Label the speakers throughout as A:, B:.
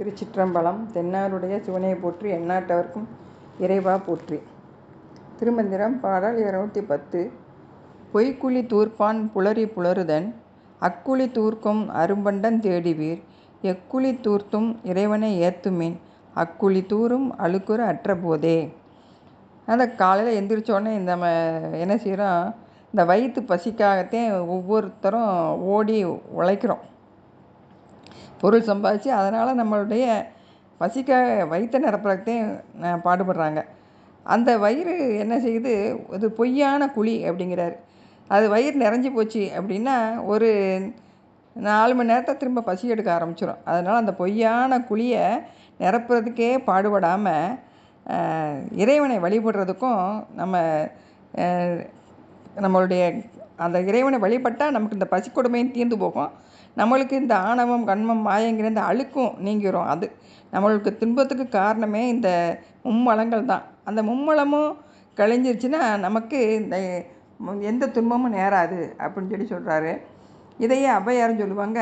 A: திருச்சிற்றம்பலம் தென்னாருடைய சிவனை போற்றி எந்நாட்டவர்க்கும் இறைவா போற்றி. திருமந்திரம் பாடல் இருநூற்றி பத்து. பொய்க்குழி தூர்ப்பான் புலரி புலருதன் அக்குழி தூர்க்கும் அரும்பண்டன் தேடிவீர் எக்குழி தூர்த்தும் இறைவனை ஏத்துமேன் அக்குழி தூரும் அழுக்குற அற்ற போதே. அந்த காலையில் எந்திரிச்சோடனே இந்த ம என்ன செய்கிறோம் இந்த வயிற்று பசிக்காகத்தே ஒவ்வொருத்தரும் ஓடி உழைக்கிறோம். பொருள் சம்பாதிச்சு அதனால் நம்மளுடைய பசிக்க வயிற்றை நிரப்புறத்தையும் பாடுபடுறாங்க. அந்த வயிறு என்ன செய்யுது? இது பொய்யான குழி அப்படிங்கிறாரு. அது வயிறு நிறைஞ்சி போச்சு அப்படின்னா ஒரு நாலு மணி நேரத்தை திரும்ப பசி எடுக்க ஆரம்பிச்சிடும் அதனால் அந்த பொய்யான குழியை நிரப்புறதுக்கே பாடுபடாமல் இறைவனை வழிபடுறதுக்கும் நம்ம நம்மளுடைய அந்த இறைவனை வழிபட்டால் நமக்கு இந்த பசி கொடுமையும் தீர்ந்து போகும். நம்மளுக்கு இந்த ஆணவம் கண்மம் மாயங்கிற இந்த அழுக்கும் நீங்கிரும். அது நம்மளுக்கு துன்பத்துக்கு காரணமே இந்த மும்மலங்கள் தான். அந்த மும்மலமும் கழிஞ்சிருச்சுன்னா நமக்கு இந்த எந்த துன்பமும் நேராது அப்படின்னு சொல்லி சொல்கிறாரு இதையே ஔவையாரும் சொல்லுவாங்க.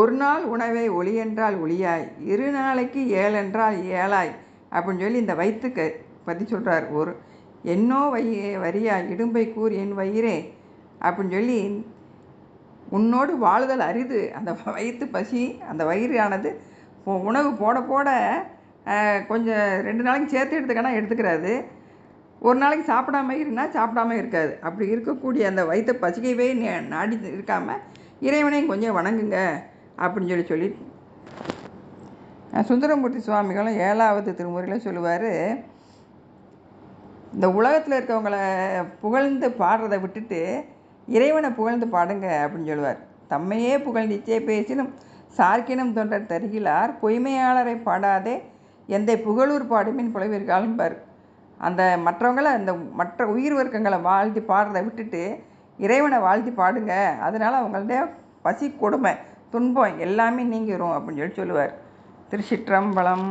A: ஒரு நாள் உணவை ஒளி என்றால் ஒளியாய் இரு நாளைக்கு ஏழென்றால் ஏழாய் அப்படின்னு சொல்லி இந்த வயிற்றுக்கு பற்றி சொல்கிறார் ஒரு என்னோ வை வரியா இடும்பை கூர் என் வயிறே அப்படின்னு சொல்லி உன்னோடு வாழுதல் அரிது. அந்த வயிற்று பசி அந்த வயிறானது உணவு போட போட கொஞ்சம் ரெண்டு நாளைக்கு சேர்த்து எடுத்துக்கனா எடுத்துக்கிறாது. ஒரு நாளைக்கு சாப்பிடாம இருந்தா சாப்பிடாம இருக்காது. அப்படி இருக்கக்கூடிய அந்த வயிற்று பசிக்கவே நாடி இருக்காமல் இறைவனையும் கொஞ்சம் வணங்குங்க அப்படின்னு சொல்லி சொல்லி சுந்தரமூர்த்தி சுவாமிகளும் ஏழாவது திருமுறையில் சொல்லுவார். இந்த உலகத்தில் இருக்கவங்கள புகழ்ந்து பாடுறதை விட்டுட்டு இறைவனை புகழ்ந்து பாடுங்க அப்படின்னு சொல்லுவார். தம்மையே புகழ்ந்திச்சே பேசினும் சார்க்கினும் தொண்டர் தருகிலார் பொய்மையாளரை பாடாதே எந்த புகழூர் பாடுமின் புலவீர்கள்பார் அந்த மற்றவங்களை அந்த மற்ற உயிர் வர்க்கங்களை வாழ்த்தி பாடுறதை விட்டுட்டு இறைவனை வாழ்த்தி பாடுங்க. அதனால் அவங்கள்ட்ட பசி கொடுமை துன்பம் எல்லாமே நீங்கிரும் அப்படின்னு சொல்லி சொல்லுவார். திருச்சிற்றம்பலம்.